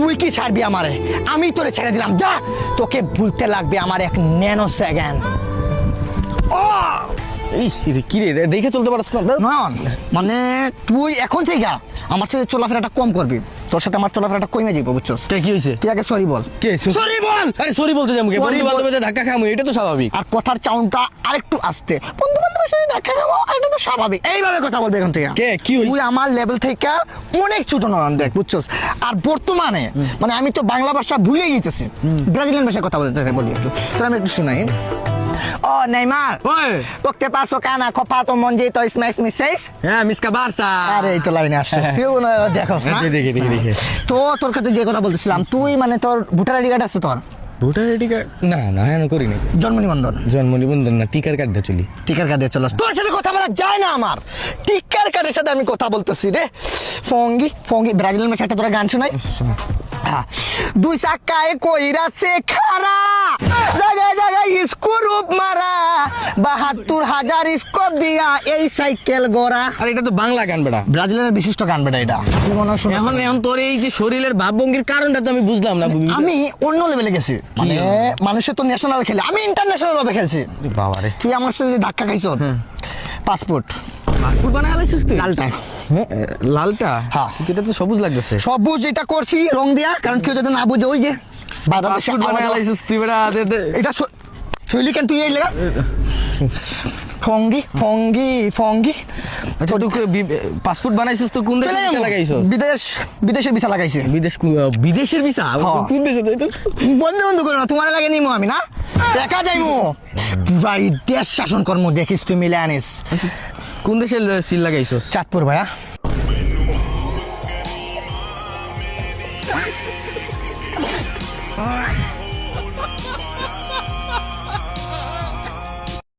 তুই কি ছাড়বি আমারে? আমি তোরে ছেড়ে দিলাম যা! তোকে ভুলতে লাগবে আমার এক ন্যানো সেকেন্ড। এই কি রে দেখে চলতে পারছ না। নয়ন মানে তুই এখন থেকে আমার সাথে চলাফেরাটা কম করবি। তোর সাথে আমার চলাফেরাটা কমে যাব বুঝছস? কে, কি হয়েছে? তুই আগে সরি বল। কে সরি বল! আরে সরি বলতে যাব বন্ধু বান্ধবের ধাক্কা খামু এটা তো স্বাভাবিক। আর কথার চাউনটা আরেকটু আসতে। বন্ধু বান্ধবের সাথে দেখা খাব তো স্বাভাবিক। এইভাবে কথা বলবে এখন থেকে। কে, কি তুই আমার লেভেল থেকে অনেক ছোট দেখ বুঝছস? আর বর্তমানে মানে আমি তো বাংলা ভাষা ভুলে ব্রাজিলিয়ান ভাষায় কথা বলতে বলি একটু। তোর আমি একটু শুনাই। Porque me seis? হ্যাঁ মিসকা বারসা। আরে এই তো লাইনে আসছিস। তুই দেখোস না? দেখি, দেখি। তো তোর কাছে যে কথা বলতেছিলাম তুই মানে তোর ভোটার আইডি কার্ড আছে তোর? Voter ID card? না না হ্যাঁ করি না জন্ম নিবন্ধন? জন্ম নিবন্ধন না টিকার কার্ডটা চলি। টিকার কার্ডে চলো তোর সাথে কথা বলা যায় না আমার। টিকার কার্ডের সাথে আমি কথা বলতেছি রে। ফঙ্গি ফঙ্গি ব্রাজিলের ম্যাচ একটা তোরা গান শোনাই। হ্যাঁ। দুই চাকায় কইরাছে খারা বাহাত্তর হাজার স্কোপ দিয়া এই সাইকেল গড়া। আর এটা তো বাংলা গান বেটা। ব্রাজিলের বিশিষ্ট গান বেটা এটা। এখন এখন তোর এই যে শরীরের ভাবভঙ্গির কারণটা তো আমি বুঝলাম না আমি অন্য লেভেলে গেছি। মানে মানুষের তো ন্যাশনাল খেলে। আমি ইন্টারন্যাশনাল ভাবে খেলছি। বাবা রে। তুই আমার সাথে ধাক্কা খাইছ পাসপোর্ট পাসপোর্ট বানায় আলাইছিস তুই? লালটা। হ্যাঁ, লালটা? হ্যাঁ। এটা তো সবুজ লাগতেছে। সবুজ এটা করছি রং দিয়া কারণ কেউ যাতে না বুঝে ওই যে বাইরের দেশে পাসপোর্ট বানায় আলাদা- আলাইছিস তুই বেটা দে দে। এটা শৈলী কেন? তুই এই লেগা? ফঙ্গি ফঙ্গি ফঙ্গি। আচ্ছা তুই পাসপোর্ট বানাইছিস তো কোন দেশে ভিসা। লাগাইছিস? বিদেশ বিদেশের ভিসা লাগাইছে। বিদেশ বিদেশের ভিসা? হ্যাঁ। কোন দেশে তো বন্ধ বন্ধ করো না তোমার লাগে নিমো আমি না? একা যাইমো। ভাই দেশ শাসন কর্ম দেখিস তুই মিলে আনিস। কোন দেশের সিল লাগাইছিস? চাঁদপুর ভাইয়া।